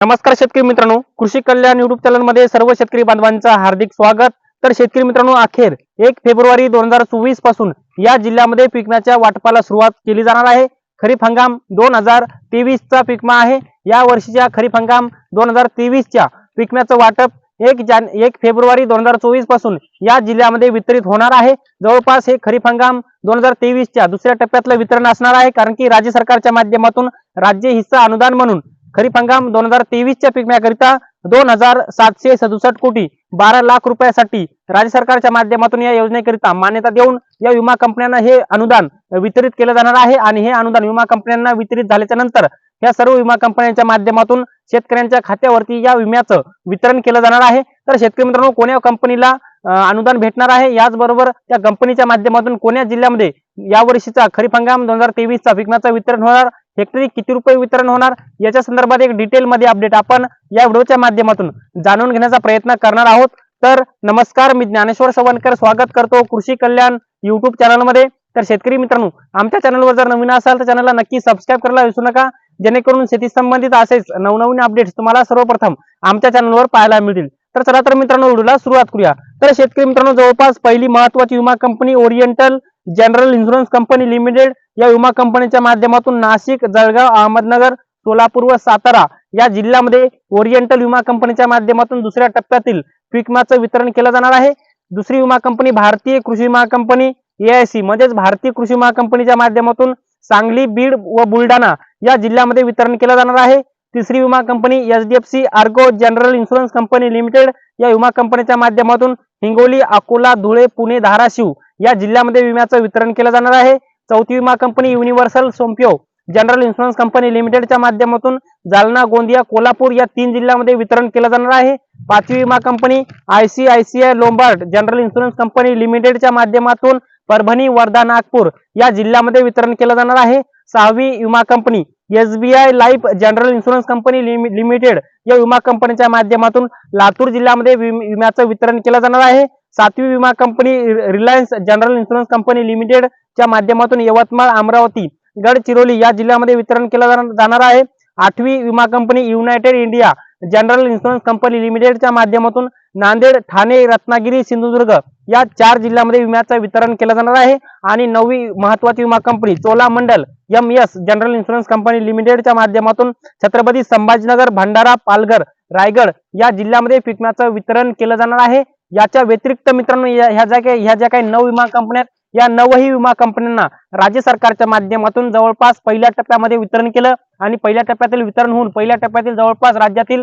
नमस्कार शेतकरी मित्रांनो. कृषी कल्याण युट्यूब चॅनलमध्ये सर्व शेतकरी बांधवांचं हार्दिक स्वागत. तर शेतकरी मित्रांनो अखेर एक फेब्रुवारी दोन हजार चोवीसपासून या जिल्ह्यामध्ये पिकण्याच्या वाटपाला सुरुवात केली जाणार आहे. खरीप हंगाम दोन हजार तेवीस चा पिकमा आहे. या वर्षीच्या खरीप हंगाम दोन हजार तेवीसच्या पिकण्याचं वाटप एक जान एक फेब्रुवारी दोन हजार चोवीसपासून या जिल्ह्यामध्ये वितरित होणार आहे. जवळपास हे खरीप हंगाम दोन हजार तेवीसच्या दुसऱ्या टप्प्यातलं वितरण असणार आहे कारण की राज्य सरकारच्या माध्यमातून राज्य हिस्सा अनुदान म्हणून खरीप हंगाम दोन हजार तेवीसच्या पिकण्याकरिता दोन हजार सातशे सदुसष्ट कोटी बारा लाख रुपयासाठी राज्य सरकारच्या माध्यमातून या योजनेकरिता मान्यता देऊन या विमा कंपन्यांना हे अनुदान वितरित केलं जाणार आहे आणि हे अनुदान विमा कंपन्यांना वितरित झाल्याच्यानंतर या सर्व विमा कंपन्यांच्या माध्यमातून शेतकऱ्यांच्या खात्यावरती या विम्याचं वितरण केलं जाणार आहे. तर शेतकरी मित्रांनो कोण्या कंपनीला अनुदान भेटणार आहे? याचबरोबर त्या कंपनीच्या माध्यमातून कोण्या जिल्ह्यामध्ये या वर्षीचा खरीप हंगाम दोन हजार तेवीसचा विकण्याचं वितरण होणार? हेक्टरी किती रुपये वितरण होणार? याच्या संदर्भात एक डिटेलमध्ये अपडेट आपण या व्हिडिओच्या माध्यमातून जाणून घेण्याचा प्रयत्न करणार आहोत. तर नमस्कार मी ज्ञानेश्वर सवनकर. स्वागत करतो कृषी कल्याण युट्यूब चॅनलमध्ये तर शेतकरी मित्रांनो आमच्या चॅनलवर जर नवीन असाल तर चॅनलला नक्की सबस्क्राईब करायला विसरू नका. जेणेकरून शेती संबंधित असेच नवनवीन अपडेट्स तुम्हाला सर्वप्रथम आमच्या चॅनलवर पाहायला मिळतील. तर चला तर मित्रांनो व्हिडिओला सुरुवात करूया. तर शेतकरी मित्रांनो जवळपास पहिली महत्वाची विमा company Oriental General Insurance Company Limited या विमा कंपनीच्या माध्यमातून नाशिक जळगाव अहमदनगर सोलापूर व सातारा या जिल्ह्यामध्ये ओरिएंटल विमा कंपनीच्या माध्यमातून दुसऱ्या टप्प्यातील पीक विमाचं वितरण केलं जाणार आहे. दुसरी विमा कंपनी भारतीय कृषी विमा कंपनी एआयसी म्हणजेच भारतीय कृषी विमा कंपनीच्या माध्यमातून सांगली बीड व बुलढाणा या जिल्ह्यामध्ये वितरण केलं जाणार आहे. तिसरी विमा company HDFC Ergo General Insurance Company Limited या विमा कंपनीच्या माध्यमातून हिंगोली अकोला धुळे पुणे धाराशिव या जिल्ह्यामध्ये विम्याचं वितरण केलं जाणार आहे. चौथी विमा company Universal Sompo General Insurance Company लिमिटेडच्या माध्यमातून जालना गोंदिया कोल्हापूर या तीन जिल्ह्यामध्ये वितरण केलं जाणार आहे. पाचवी विमा company ICICI Lombard General Insurance Company लिमिटेडच्या माध्यमातून परभणी वर्धा नागपूर या जिल्ह्यामध्ये वितरण केलं जाणार आहे. सहावी विमा company SBI Life General Insurance Company लिमि- Limited या विमा कंपनीच्या माध्यमातून लातूर जिल्ह्यामध्ये विम- विम्याचं वितरण केलं जाणार आहे. सातवी विमा company Reliance General Insurance Company Limited च्या माध्यमातून यवतमाळ अमरावती गडचिरोली या जिल्ह्यामध्ये वितरण केलं जाणार- जाणार आहे. आठवी विमा company United India General Insurance Company लिमिटेडच्या माध्यमातून नांदेड ठाणे रत्नागिरी सिंधुदुर्ग या चार जिल्ह्यामध्ये विम्याचं वितरण केलं जाणार आहे. आणि नववी महत्वाची विमा company Cholamandalam M S General Insurance Company लिमिटेडच्या माध्यमातून छत्रपती संभाजीनगर भंडारा पालघर रायगड या जिल्ह्यामध्ये विम्याचं वितरण केलं जाणार आहे. याच्या व्यतिरिक्त मित्रांनो या- ह्या ज्या काही ह्या ज्या काही नऊ विमा कंपन्या आहेत, या नवही विमा कंपन्यांना राज्य सरकारच्या माध्यमातून जवळपास पहिल्या टप्प्यामध्ये वितरण केलं आणि पहिल्या टप्प्यातील वितरण होऊन पहिल्या टप्प्यातील जवळपास राज्यातील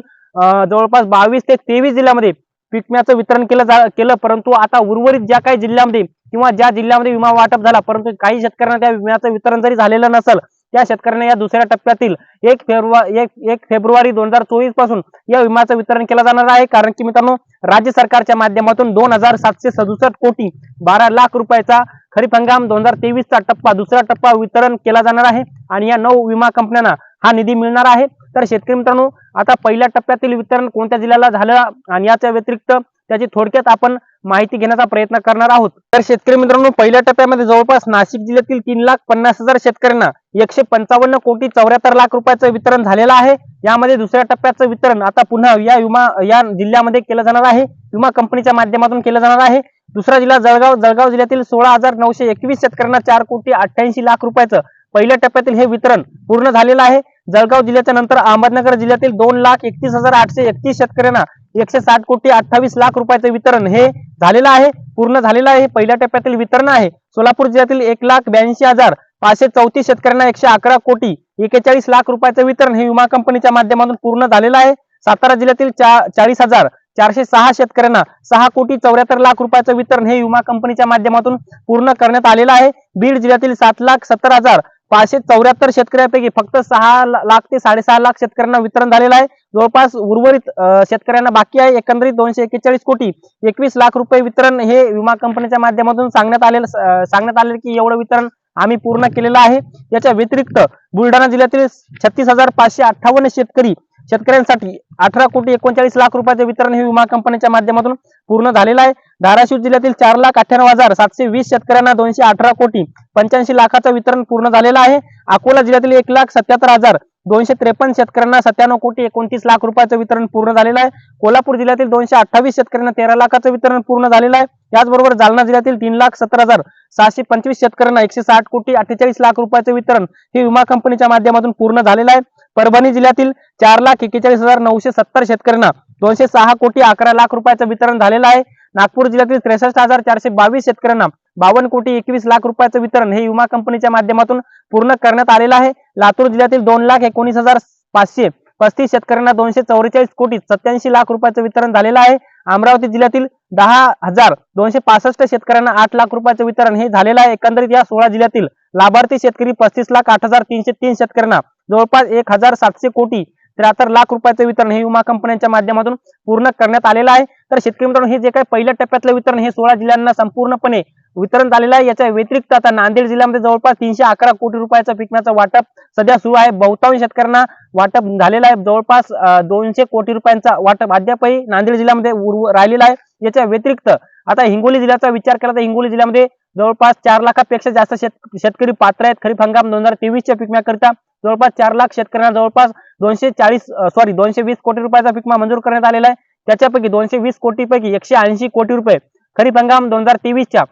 जवळपास बावीस ते तेवीस जिल्ह्यामध्ये विम्याचं वितरण केलं जा केलं. परंतु आता उर्वरित ज्या काही जिल्ह्यामध्ये किंवा ज्या जिल्ह्यामध्ये विमा वाटप झाला परंतु काही शेतकऱ्यांना त्या विम्याचं वितरण जरी झालेलं नसेल त्या शेतकऱ्यांना या दुसऱ्या टप्प्यातील एक फेब्रुवारी एक एक फेब्रुवारी दोन हजार चोवीसपासून या विम्याचं वितरण केलं जाणार आहे. कारण की मित्रांनो राज्य सरकारच्या माध्यमातून दोन हजार सातशे सदुसष्ट कोटी बारा लाख रुपयाचा खरीप हंगाम दोन हजार तेवीसचा टप्पा दुसरा टप्पा वितरण केला जाणार आहे. आणि या नऊ विमा कंपन्यांना हा निधी मिळणार आहे. तर शेतकरी मित्रांनो आता पहिल्या टप्प्यातील वितरण कोणत्या जिल्ह्याला झालं आणि याच्या व्यतिरिक्त त्याची थोडक्यात आपण माहिती घेण्याचा प्रयत्न करणार आहोत. तर शेतकरी मित्रांनो पहिल्या टप्प्यामध्ये जवळपास नाशिक जिल्ह्यातील तीन लाख पन्नास हजार शेतकऱ्यांना एकशे पंचावन्न कोटी चौऱ्याहत्तर लाख रुपयाचं वितरण झालेलं आहे. यामध्ये दुसऱ्या टप्प्याचं वितरण आता पुन्हा या विमा या जिल्ह्यामध्ये केलं जाणार आहे. विमा कंपनीच्या माध्यमातून केलं जाणार आहे. दुसरा जिल्हा जळगाव जळगाव जिल्ह्यातील सोळा हजार नऊशे एकवीस शेतकऱ्यांना चार कोटी अठ्ठ्याऐंशी लाख रुपयाचं पहिल्या टप्प्यातील हे वितरण पूर्ण झालेलं आहे. जळगाव जिल्ह्याच्या नंतर अहमदनगर जिल्ह्यातील दोन लाख एकतीस हजार आठशे एकतीस शेतकऱ्यांना एकशे साठ कोटी अठ्ठावीस लाख रुपयाचं वितरण हे झालेलं आहे पूर्ण झालेलं आहे पहिल्या टप्प्यातील वितरण आहे. सोलापूर जिल्ह्यातील एक लाख ब्याऐंशी हजार पाचशे चौतीस शेतकऱ्यांना एकशे अकरा कोटी एकेचाळीस लाख रुपयाचं वितरण हे विमा कंपनीच्या माध्यमातून पूर्ण झालेलं आहे. सातारा जिल्ह्यातील चाळीस हजार चारशे सहा शेतकऱ्यांना सहा कोटी चौऱ्याहत्तर लाख रुपयाचं वितरण हे विमा कंपनीच्या माध्यमातून पूर्ण करण्यात आलेलं आहे. बीड जिल्ह्यातील सात लाख सत्तर हजार पाचशे चौऱ्याहत्तर शेतकऱ्यांपैकी फक्त सहा लाख ते साडेसहा लाख शेतकऱ्यांना वितरण झालेलं आहे. जवळपास उर्वरित शेतकऱ्यांना बाकी आहे एकंदरीत दोनशे एक्केचाळीस कोटी. एकवीस लाख रुपये वितरण हे विमा कंपनीच्या माध्यमातून सांगण्यात आलेलं सांगण्यात आलेलं की एवढं वितरण आम्ही पूर्ण केलेलं आहे. याच्या व्यतिरिक्त बुलढाणा जिल्ह्यातील छत्तीस हजार पाचशे अठ्ठावन्न शेतकरी शेतकऱ्यांसाठी अठरा कोटी एकोणचाळीस लाख रुपयाचे वितरण हे विमा कंपनीच्या माध्यमातून पूर्ण झालेलं आहे. धाराशिव जिल्ह्यातील चार लाख अठ्ठ्याण्णव हजार सातशे वीस शेतकऱ्यांना दोनशे अठरा कोटी पंच्याऐंशी लाखाचं वितरण पूर्ण झालेलं आहे. अकोला जिल्ह्यातील एक लाख सत्याहत्तर हजार दोनशे त्रेपन्न शेतकऱ्यांना सत्त्याण्णव कोटी एकोणतीस लाख रुपयाचं वितरण पूर्ण झालेलं आहे. कोल्हापूर जिल्ह्यातील दोनशे अठ्ठावीस शेतकऱ्यांना तेरा लाखाचं वितरण पूर्ण झालेलं आहे. त्याचबरोबर जालना जिल्ह्यातील तीन लाख सत्तर हजार सहाशे पंचवीस शेतकऱ्यांना एकशे साठ कोटी अठ्ठेचाळीस लाख रुपयाचं वितरण हे विमा कंपनीच्या माध्यमातून पूर्ण झालेलं आहे. परभणी जिल्ह्यातील चार लाख एक्केचाळीस हजार नऊशे सत्तर शेतकऱ्यांना दोनशे सहा कोटी अकरा लाख रुपयाचं वितरण झालेलं आहे. नागपूर जिल्ह्यातील त्रेसष्ट हजार चारशे बावीस शेतकऱ्यांना बावन्न कोटी एकवीस लाख रुपयाचं वितरण हे विमा कंपनीच्या माध्यमातून पूर्ण करण्यात आलेलं आहे. लातूर जिल्ह्यातील दोन लाख एकोणीस हजार पाचशे पस्तीस शेतकऱ्यांना दोनशे चौवेचाळीस कोटी सत्याऐंशी लाख रुपयाचं वितरण झालेलं आहे. अमरावती जिल्ह्यातील दहा हजार दोनशे पासष्ट शेतकऱ्यांना आठ लाख रुपयाचं वितरण हे झालेलं आहे. एकंदरीत या सोळा जिल्ह्यातील लाभार्थी शेतकरी पस्तीस लाख आठ हजार तीनशे तीन शेतकऱ्यांना जवळपास एक हजार सातशे कोटी त्र्याहत्तर लाख रुपयाचं वितरण हे विमा कंपन्यांच्या माध्यमातून पूर्ण करण्यात आलेलं आहे. तर शेतकरी मित्रांनो हे जे काही पहिल्या टप्प्यातलं वितरण हे सोळा जिल्ह्यांना संपूर्णपणे वितरण झालेलं आहे. याच्या व्यतिरिक्त आता नांदेड जिल्ह्यामध्ये जवळपास तीनशे अकरा कोटी रुपयाचं पिकण्याचं वाटप सध्या सुरू आहे. बहुतांश शेतकऱ्यांना वाटप झालेलं आहे. जवळपास दोनशे कोटी रुपयांचा वाटप अद्यापही नांदेड जिल्ह्यामध्ये राहिलेला आहे. याच्या व्यतिरिक्त आता हिंगोली जिल्ह्याचा विचार केला तर हिंगोली जिल्ह्यामध्ये जवळपास चार लाखापेक्षा जास्त शेत शेतकरी पात्र आहेत. खरीप हंगाम दोन हजार तेवीसच्या पिकण्याकरिता जवळपास चार लाख शेतकऱ्यांना जवळपास दोनशे चाळीस सॉरी दोनशे वीस कोटी रुपयाचा पिकमा मंजूर करण्यात आलेला आहे. त्याच्यापैकी दोनशे वीस कोटीपैकी एकशे ऐंशी कोटी रुपये खरीप हंगाम दोन हजार तेवीसच्या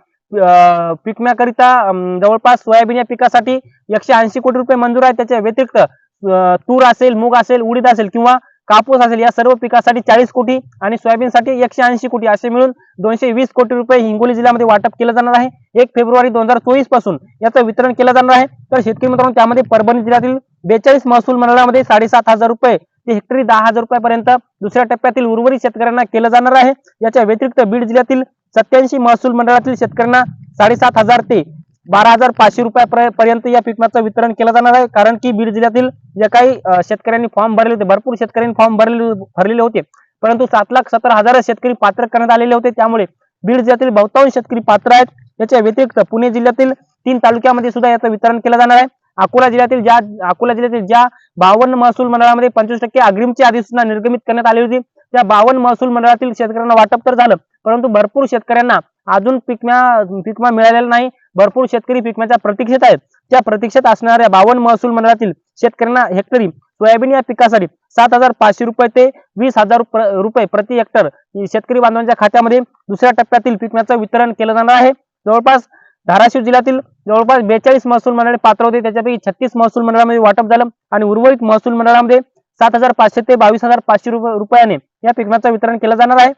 पिकण्याकरिता अं, जवळपास सोयाबीन या पिकासाठी एकशे ऐंशी कोटी रुपये मंजूर आहे त्याच्या व्यतिरिक्त तूर असेल मूग असेल उडीद असेल किंवा कापूस असेल या सर्व पिकासाठी चाळीस कोटी आणि सोयाबीनसाठी एकशे ऐंशी कोटी असे मिळून दोनशे वीस कोटी रुपये हिंगोली जिल्ह्यामध्ये वाटप केलं जाणार आहे. एक फेब्रुवारी दोन हजार चोवीसपासून याचं वितरण केलं जाणार आहे. तर शेतकरी मित्रांनो त्यामध्ये परभणी जिल्ह्यातील बेचाळीस महसूल मंडळामध्ये साडेसात हजार रुपये ते हेक्टरी दहा हजार रुपयापर्यंत दुसऱ्या टप्प्यातील उर्वरित शेतकऱ्यांना केलं जाणार आहे. याच्या व्यतिरिक्त बीड जिल्ह्यातील सत्याऐंशी महसूल मंडळातील शेतकऱ्यांना साडेसात हजार ते बारा हजार पाचशे रुपयापर्यंत या पिकमाचं वितरण केलं जाणार आहे. कारण की बीड जिल्ह्यातील जे काही शेतकऱ्यांनी फॉर्म भरले होते भरपूर शेतकऱ्यांनी फॉर्म भरले भरलेले होते. परंतु सात लाख सत्तर हजार शेतकरी पात्र करण्यात आलेले होते. त्यामुळे बीड जिल्ह्यातील बहुतांश शेतकरी पात्र आहेत. याच्या व्यतिरिक्त पुणे जिल्ह्यातील तीन तालुक्यामध्ये सुद्धा याचं वितरण केलं जाणार आहे. अकोला जिल्ह्यातील ज्या अकोला जिल्ह्यातील ज्या बावन्न महसूल मंडळामध्ये पंचवीस टक्के अग्रिमची अधिसूचना निर्गमित करण्यात आली होती त्या बावन्न महसूल मंडळातील शेतकऱ्यांना वाटप तर झालं परंतु भरपूर शेतकऱ्यांना अजून पिकम्या पिकमा मिळालेला नाही. भरपूर शेतकरी पिकम्याच्या प्रतीक्षेत आहेत. त्या प्रतीक्षेत असणाऱ्या बावन्न महसूल मंडळातील शेतकऱ्यांना हेक्टरी सोयाबीन या पिकासाठी सात हजार पाचशे रुपये ते वीस हजार रुपये प्रति हेक्टर शेतकरी बांधवांच्या खात्यामध्ये दुसऱ्या टप्प्यातील पिकम्याचं वितरण केलं जाणार आहे. जवळपास धाराशिव जिल्ह्यातील जवळपास बेचाळीस महसूल मंडळे पात्र होते. त्याच्यापैकी छत्तीस महसूल मंडळामध्ये वाटप झालं आणि उर्वरित महसूल मंडळामध्ये सात हजार पाचशे ते बावीस हजार पाचशे रुपये रुपयाने या पिकम्याचं वितरण केलं जाणार आहे.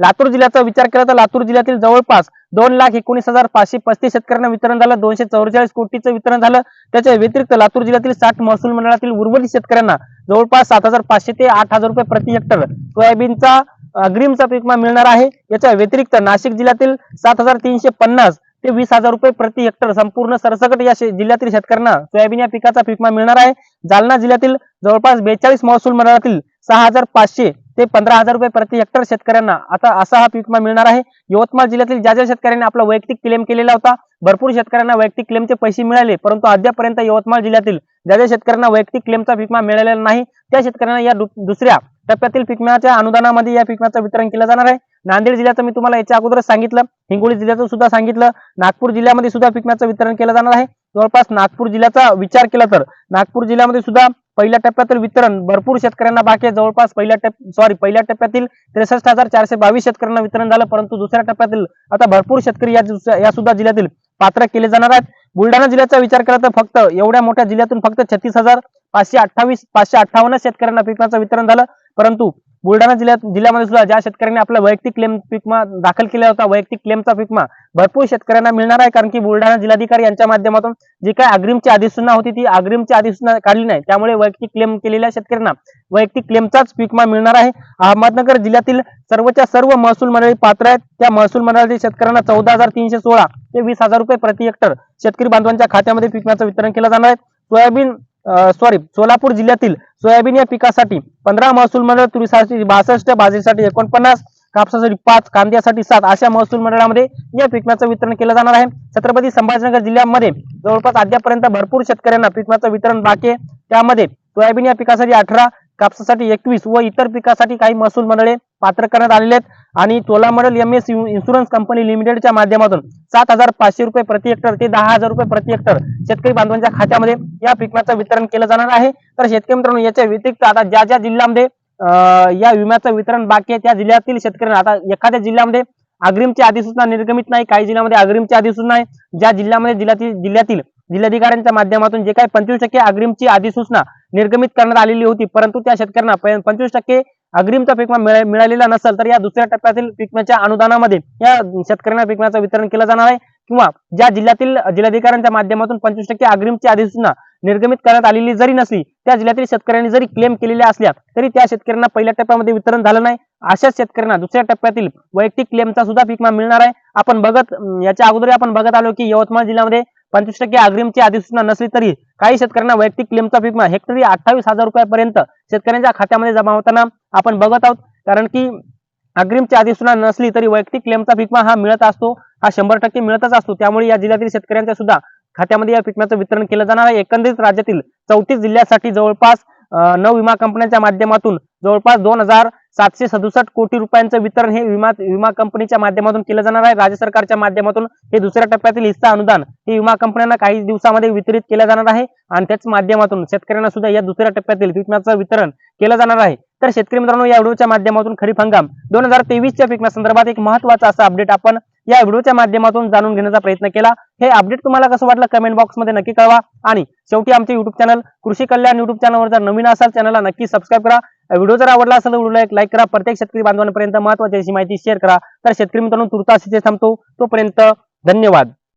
लातूर जिल्ह्याचा विचार केला तर लातूर जिल्ह्यातील जवळपास दोन लाख एकोणीस हजार पाचशे पस्तीस शेतकऱ्यांना वितरण झालं. दोनशे चौवेचाळीस कोटीचं वितरण झालं. त्याच्या व्यतिरिक्त लातूर जिल्ह्यातील साठ महसूल मंडळातील उर्वरित शेतकऱ्यांना जवळपास सात हजार पाचशे ते आठ हजार रुपये प्रति हेक्टर सोयाबीनचा अग्रिमचा पीकमा मिळणार आहे. याच्या व्यतिरिक्त नाशिक जिल्ह्यातील सात हजार तीनशे पन्नास ते वीस हजार रुपये प्रति हेक्टर संपूर्ण सरसकट या शे- जिल्ह्यातील शेतकऱ्यांना सोयाबीन या पिकाचा पीकमा मिळणार आहे. जालना जिल्ह्यातील जवळपास बेचाळीस महसूल मंडळातील सहा हजार पाचशे ते पंधरा हजार रुपये प्रति हेक्टर शेतकऱ्यांना आता असा हा पीकमा मिळणार आहे. यवतमाळ जिल्ह्यातील ज्या ज्या शेतकऱ्यांनी आपला वैयक्तिक क्लेम केलेला होता भरपूर शेतकऱ्यांना वैयक्तिक क्लेमचे पैसे मिळाले परंतु अद्यापर्यंत यवतमाळ जिल्ह्यातील ज्या ज्या शेतकऱ्यांना वैयक्तिक क्लेमचा पीकमा मिळालेला नाही त्या शेतकऱ्यांना या दुसऱ्या टप्प्यातील पिकम्याच्या अनुदानामध्ये या पिकम्याचं वितरण केलं जाणार आहे. नांदेड जिल्ह्याचं मी तुम्हाला याच्या अगोदरच सांगितलं. हिंगोली जिल्ह्याचं सुद्धा सांगितलं. नागपूर जिल्ह्यामध्ये सुद्धा पिकण्याचं वितरण केलं जाणार आहे. जवळपास नागपूर जिल्ह्याचा विचार केला तर नागपूर जिल्ह्यामध्ये सुद्धा पहिल्या टप्प्यातील वितरण भरपूर शेतकऱ्यांना बाकी आहे. जवळपास पहिल्या टप्प सॉरी पहिल्या टप्प्यातील त्रेसष्ट हजार चारशे बावीस शेतकऱ्यांना वितरण झालं परंतु दुसऱ्या टप्प्यातील आता भरपूर शेतकरी या या सुद्धा जिल्ह्यातील पात्र केले जाणार आहेत. बुलढाणा जिल्ह्याचा विचार केला तर फक्त एवढ्या मोठ्या जिल्ह्यातून फक्त छत्तीस हजार पाचशे अठ्ठावीस पाचशे अठ्ठावन्न शेतकऱ्यांना पिकांचं वितरण झालं. परंतु बुलढाणा जिल्ह्यात जिल्ह्यामध्ये सुद्धा ज्या शेतकऱ्यांनी आपला वैयक्तिक क्लेम पिकमा दाखल केला होता वैयक्तिक क्लेमचा पिकमा भरपूर शेतकऱ्यांना मिळणार आहे कारण की बुलढाणा जिल्हाधिकारी यांच्या माध्यमातून जी काय अग्रिमची अधिसूचना होती ती अग्रिमची अधिसूचना काढली नाही. त्यामुळे वैयक्तिक क्लेम केलेल्या शेतकऱ्यांना वैयक्तिक क्लेमचाच पीकमा मिळणार आहे. अहमदनगर जिल्ह्यातील सर्वच्या सर्व महसूल मंडळी पात्र आहेत. त्या महसूल मंडळातील शेतकऱ्यांना चौदा हजार तीनशे सोळा ते वीस हजार रुपये प्रति हेक्टर शेतकरी बांधवांच्या खात्यामध्ये पिकम्याचं वितरण केलं जाणार आहे. सोयाबीन सॉरी सोलापूर जिल्ह्यातील सोयाबीन या पिकासाठी पंधरा महसूल मंडळ तुरीसाठी बासष्ट बाजरीसाठी एकोणपन्नास कापसासाठी पाच कांद्यासाठी सात अशा महसूल मंडळामध्ये या पिकम्याचं वितरण केलं जाणार आहे. छत्रपती संभाजीनगर जिल्ह्यामध्ये जवळपास अद्यापर्यंत भरपूर शेतकऱ्यांना पिकम्याचं वितरण बाकी आहे. त्यामध्ये सोयाबीन या पिकासाठी अठरा कापसासाठी एकवीस व इतर पिकासाठी काही महसूल मंडळे पात्र करण्यात आलेले आहेत. आणि Cholamandalam M S Insurance Company लिमिटेडच्या माध्यमातून सात हजार पाचशे रुपये प्रति हेक्टर ते दहा हजार रुपये प्रति हेक्टर शेतकरी बांधवांच्या खात्यामध्ये या पिकाचं वितरण केलं जाणार आहे. तर शेतकरी मित्रांनो याच्या व्यतिरिक्त आता ज्या ज्या जिल्ह्यामध्ये या विम्याचं वितरण बाकी आहे त्या जिल्ह्यातील शेतकऱ्यांना आता एखाद्या जिल्ह्यामध्ये अग्रिमची अधिसूचना निर्गमित नाही काही जिल्ह्यामध्ये अग्रिमची अधिसूचना आहे. ज्या जिल्ह्यामध्ये जिल्ह्यातील जिल्ह्यातील जिल्हाधिकाऱ्यांच्या माध्यमातून जे काही पंचवीस टक्के अग्रिमची अधिसूचना निर्गमित करण्यात आलेली होती परंतु त्या शेतकऱ्यांना पंचवीस टक्के अग्रिमचा पीक मिळालेला नसेल तर या दुसऱ्या टप्प्यातील पिकम्याच्या अनुदानामध्ये या शेतकऱ्यांना पिकम्याचं वितरण केलं जाणार आहे. किंवा ज्या जिल्ह्यातील जिल्हाधिकाऱ्यांच्या माध्यमातून पंचवीस टक्के अग्रिमची अधिसूचना निर्गमित करण्यात आलेली जरी नसली त्या जिल्ह्यातील शेतकऱ्यांनी जरी क्लेम केलेल्या असल्या तरी त्या शेतकऱ्यांना पहिल्या टप्प्यामध्ये वितरण झालं नाही. अशाच शेतकऱ्यांना दुसऱ्या टप्प्यातील वैयक्तिक क्लेमचा सुद्धा पीकमा मिळणार आहे. आपण बघत याच्या अगोदर आपण बघत आलो की यवतमाळ जिल्ह्यामध्ये पंचवीस टक्के अग्रिमची अधिसूचना नसली तरी काही शेतकऱ्यांना वैयक्तिक क्लेमचा पीक विमा हेक्टरी अठ्ठावीस हजार रुपयापर्यंत शेतकऱ्यांच्या खात्यामध्ये जमा होताना आपण बघत आहोत. कारण की अग्रिमची अधिसूचना नसली तरी वैयक्तिक क्लेमचा पीक विमा हा मिळत असतो हा शंभर टक्के मिळतच असतो. त्यामुळे या जिल्ह्यातील शेतकऱ्यांच्या सुद्धा खात्यामध्ये या पिकम्याचं वितरण केलं जाणार आहे. एकंदरीत राज्यातील चौतीस जिल्ह्यासाठी जवळपास नऊ विमा कंपन्यांच्या माध्यमातून जवळपास दोन हजार सातशे सदुसष्ट कोटी रुपयांचं वितरण हे विमा विमा कंपनीच्या माध्यमातून केलं जाणार आहे. राज्य सरकारच्या माध्यमातून हे दुसऱ्या टप्प्यातील हिस्सा अनुदान हे विमा कंपन्यांना काही दिवसामध्ये वितरित केलं जाणार आहे. आणि त्याच माध्यमातून शेतकऱ्यांना सुद्धा या दुसऱ्या टप्प्यातील विम्याचं वितरण केलं जाणार आहे. तर शेतकरी मित्रांनो या व्हिडिओच्या माध्यमातून खरीप हंगाम दोन हजार तेवीसच्या पिकण्यासंदर्भात संदर्भात एक महत्त्वाचा असा अपडेट आपण या व्हिडिओच्या माध्यमातून जाणून घेण्याचा प्रयत्न केला. हे अपडेट तुम्हाला कसं वाटलं कमेंट बॉक्समध्ये नक्की कळवा. आणि शेवटी आमचे युट्यूब चॅनल कृषी कल्याण युट्यूब चॅनलवर जर नवीन असाल चॅनलला नक्की सबस्क्राईब करा. व्हिडिओ जर आवडला असेल तर व्हिडिओला एक लाईक करा. प्रत्येक शेतकरी बांधवांपर्यंत महत्वाची अशी माहिती शेअर करा. तर शेतकरी मित्रांनो तुर्तास इथे थांबतो. तोपर्यंत धन्यवाद.